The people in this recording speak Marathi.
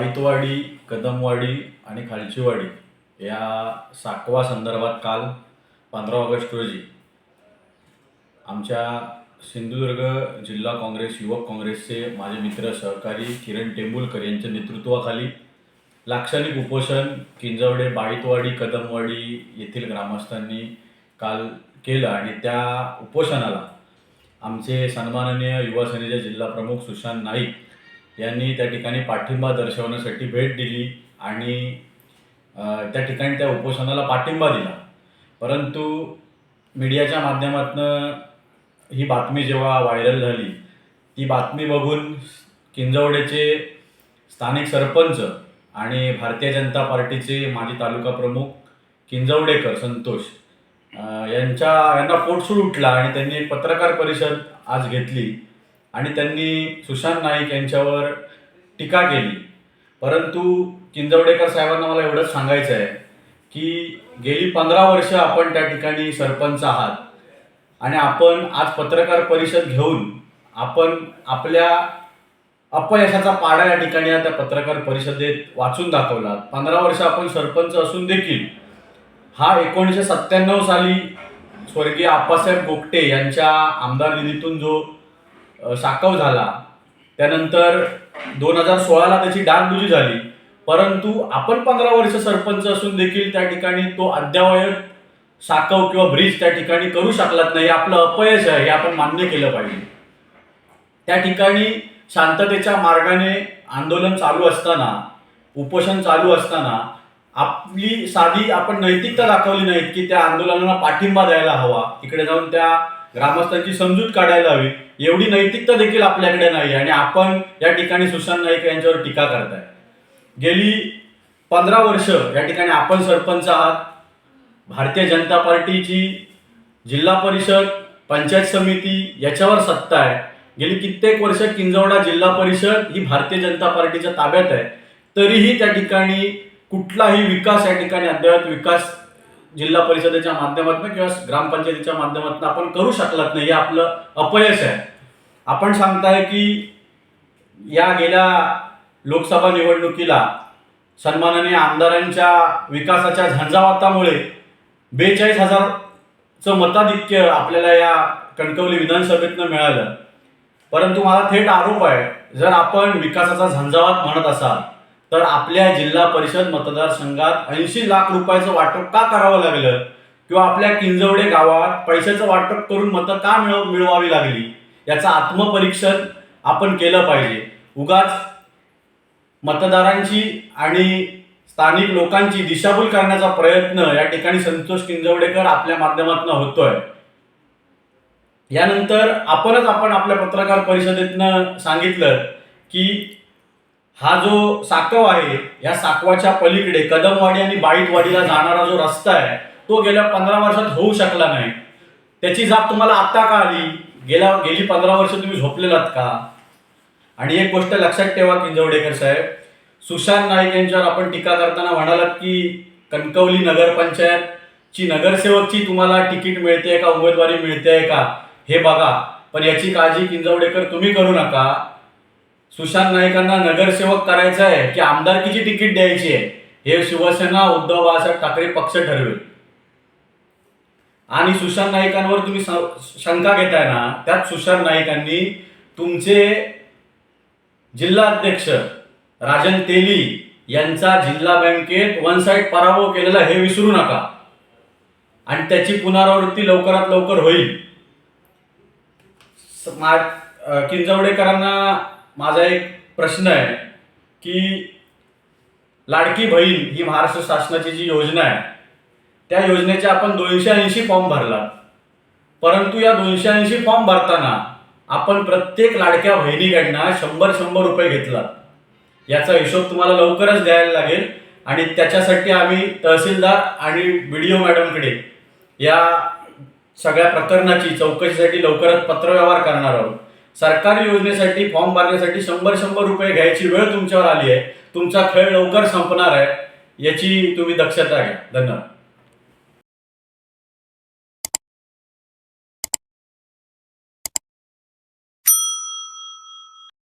बाईतवाडी कदमवाडी आणि खालचीवाडी या साकवा संदर्भात काल पंधरा ऑगस्ट रोजी आमच्या सिंधुदुर्ग जिल्हा काँग्रेस युवक काँग्रेसचे माझे मित्र सहकारी किरण टेंबुलकर यांच्या नेतृत्वाखाली लाक्षणिक उपोषण किंजवडे बाईतवाडी कदमवाडी येथील ग्रामस्थांनी काल केलं आणि त्या उपोषणाला आमचे सन्माननीय युवा सेनेचे जिल्हा प्रमुख सुशांत नाईक यांनी त्या ठिकाणी पाठिंबा दर्शवण्यासाठी भेट दिली आणि त्या ठिकाणी त्या उपोषणाला पाठिंबा दिला. परंतु मीडियाच्या माध्यमातून ही बातमी जेव्हा व्हायरल झाली ती बातमी बघून किंजवडेचे स्थानिक सरपंच आणि भारतीय जनता पार्टीचे माजी तालुका प्रमुख किंजवडेकर संतोष यांच्या यांना पोटसूड उठला आणि त्यांनी एक पत्रकार परिषद आज घेतली. आणि त्यांनी सुशांत नाईक यांच्यावर टीका केली. परंतु किंजवडेकर साहेबांना मला एवढंच सांगायचं आहे की गेली पंधरा वर्ष आपण त्या ठिकाणी सरपंच आहात आणि आपण आज पत्रकार परिषद घेऊन आपण आपल्या अपयशाचा पाडा या ठिकाणी त्या पत्रकार परिषदेत वाचून दाखवला पंधरा वर्ष आपण सरपंच असून देखील हा एकोणीसशे सत्त्याण्णव साली स्वर्गीय आप्पासाहेब गोगटे यांच्या आमदार निधीतून जो अ, साकव झाला. त्यानंतर दोन हजार सोळाला त्याची डागडुजी झाली. परंतु आपण पंधरा वर्ष सरपंच असून देखील त्या ठिकाणी तो अद्यावयत साकव किंवा ब्रिज त्या ठिकाणी करू शकलात नाही हे आपलं अपयश आहे हे आपण मान्य केलं पाहिजे. त्या ठिकाणी शांततेच्या मार्गाने आंदोलन चालू असताना उपोषण चालू असताना आपली साधी आपण नैतिकता दाखवली नाहीत की त्या आंदोलनाला पाठिंबा द्यायला हवा. तिकडे जाऊन त्या ग्रामस्थांची समजूत काढायला हवी. एवढी नैतिकता देखील आपल्याकडे नाही आणि आपण या ठिकाणी सुशांत नाईक यांच्यावर टीका करताय. गेली पंधरा वर्ष या ठिकाणी आपण सरपंच आहात. भारतीय जनता पार्टीची जिल्हा परिषद पंचायत समिती याच्यावर सत्ता आहे. गेली कित्येक वर्ष किंजवडा जिल्हा परिषद ही भारतीय जनता पार्टीच्या ताब्यात आहे. तरीही त्या ठिकाणी कुठलाही विकास या ठिकाणी अद्ययावत विकास जिल्हा परिषदेच्या माध्यमातून किंवा ग्रामपंचायतीच्या माध्यमातून आपण करू शकलात नाही हे आपलं अपयश आहे. आपण सांगताय की या गेल्या लोकसभा निवडणुकीला सन्माननीय आमदारांच्या विकासाच्या झंझावातामुळे बेचाळीस हजारचं मताधिक्य आपल्याला या कणकवली विधानसभेतनं मिळालं. परंतु मला थेट आरोप आहे जर आपण विकासाचा झंझावात म्हणत असाल तर आपल्या जिल्हा परिषद मतदारसंघात ऐंशी लाख रुपयाचं वाटप का करावं लागलं? किंवा आपल्या किंजवडे गावात पैशाचं वाटप करून मतं का मिळव मिळवावी लागली? याचं आत्मपरीक्षण आपण केलं पाहिजे. उगाच मतदारांची आणि स्थानिक लोकांची दिशाभूल करण्याचा प्रयत्न या ठिकाणी संतोष किंजवडेकर आपल्या माध्यमातून होतोय. यानंतर आपणच आपण आपल्या पत्रकार परिषदेतनं सांगितलं की हा जो साकव आहे या साकवाच्या पलीकडे कदमवाडी आणि बाईटवाडीला जाणारा जो रस्ता आहे तो गेल्या पंधरा वर्षात होऊ शकला नाही. त्याची जाब तुम्हाला आत्ता का आली गेल्या गेली पंधरा वर्ष तुम्ही झोपलेलात का? आणि एक गोष्ट लक्षात ठेवा किंजवडेकर साहेब. सुशांत नाईक यांच्यावर आपण टीका करताना म्हणालात की कणकवली नगरपंचायतची नगरसेवकची तुम्हाला तिकीट मिळते का उमेदवारी मिळते का? हे बघा. पण याची काळजी किंजवडेकर तुम्ही करू नका. सुशांत नाईकांना नगरसेवक करायचं आहे की आमदारकीची तिकीट द्यायची आहे हे शिवसेना उद्धव बाळासाहेब ठाकरे पक्ष ठरवेल. आणि सुशांत नाईकांवर तुम्ही शंका घेताय ना त्यात सुशांत नाईकांनी तुमचे जिल्हा अध्यक्ष राजन तेली यांचा जिल्हा बँकेत वन साईड पराभव केलेला हे विसरू नका. आणि त्याची पुनरावृत्ती लवकरात लवकर होईल. किंजवडेकरांना माझा एक प्रश्न आहे की लाडकी बहीण ही महाराष्ट्र शासनाची जी योजना आहे त्या योजनेचे आपण दोनशे ऐंशी फॉर्म भरला परंतु या दोनशे ऐंशी फॉर्म भरताना आपण प्रत्येक लाडक्या बहिणीकडनं शंभर शंभर रुपये घेतला याचा हिशोब तुम्हाला लवकरच द्यायला लागेल आणि त्याच्यासाठी आम्ही तहसीलदार आणि बी डी ओ मॅडमकडे या सगळ्या प्रकरणाची चौकशीसाठी लवकरच पत्रव्यवहार करणार आहोत. सरकारी योजनेसाठी फॉर्म भरण्यासाठी शंभर शंभर रुपये घ्यायची वेळ तुमच्यावर आली आहे. तुमचा खेळ लवकर संपणार आहे. याची तुम्ही दक्षता घ्या. धन्यवाद.